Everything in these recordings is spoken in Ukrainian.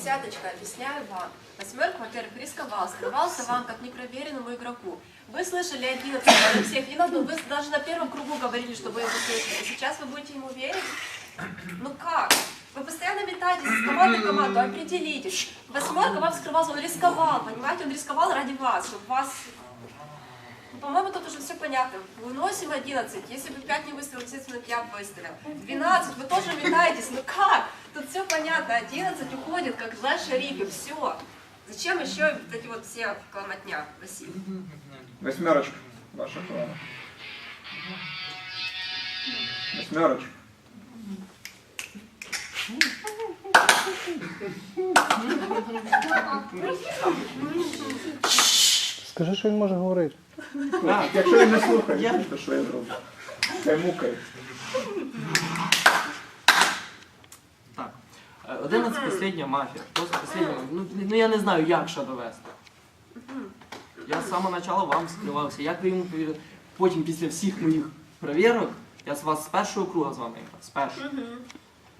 Десяточка, объясняю вам. Восьмерка, во-первых, рисковал, скрывался вам как непроверенному игроку. Вы слышали 11 Алексея Финов, вы даже на первом кругу говорили, что вы его слышали. Сейчас вы будете ему верить? Ну как? Вы постоянно метаетесь из команды в команду, определитесь. Восьмерка вам скрывался, он рисковал, понимаете? Он рисковал ради вас, чтобы вас... Ну, По-моему, тут уже все понятно. Выносим 11. Если бы 5 не выставил, естественно, я выставил. 12. Вы тоже метаетесь. Ну как? Тут все понятно. 11 уходит, как за шарики. Все. Зачем еще вот эти вот все кломотня, Василий? Восьмерочка. Ваша хвилина. Восьмерочка. Скажи, що він може говорити. А, якщо він не слухає, то що я зроблю? Хай мукає. Так. Е, 11 последня мафія. Просто последня мафія. Ну, ну я не знаю, як ще довести. Я з самого початку вам скривався. Як ви йому повірили? Потім після всіх моїх перевірок, я з вас з першого круга з вами грав, з першого.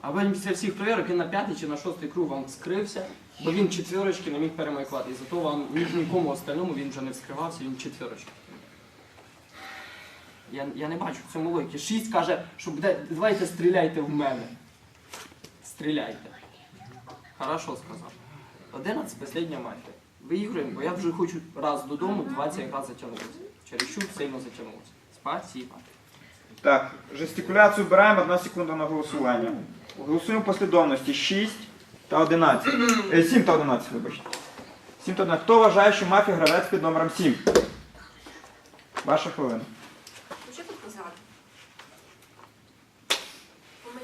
А потім після всіх перевірок він на п'ятий чи на шостий круг вам скрився, бо він четверочки не міг перемайкувати. І зато вам ні, нікому остальному він вже не вскривався, він четверочки. Я, я не бачу в цьому логіки. Шість каже, що давайте стріляйте в мене. Стріляйте. Хорошо сказав. 11 последня мафія. Виіграємо, бо я вже хочу раз додому, 20 якраз затягнутися. Чересчур сильно затягнувся. Спасибо. Так, жестикуляцію беремо, одна секунда на голосування. Голосуємо послідовності 6 та 11. Е, 7 та 11, вибачте. 7 та 11. Хто вважає, що мафія гравець під номером 7? Ваша хвилина. Ну що тут казати?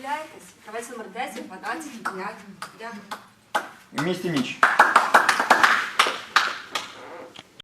Помиляєтесь? Гравець номер 10, 12, 5. Дякую. Місті ніч.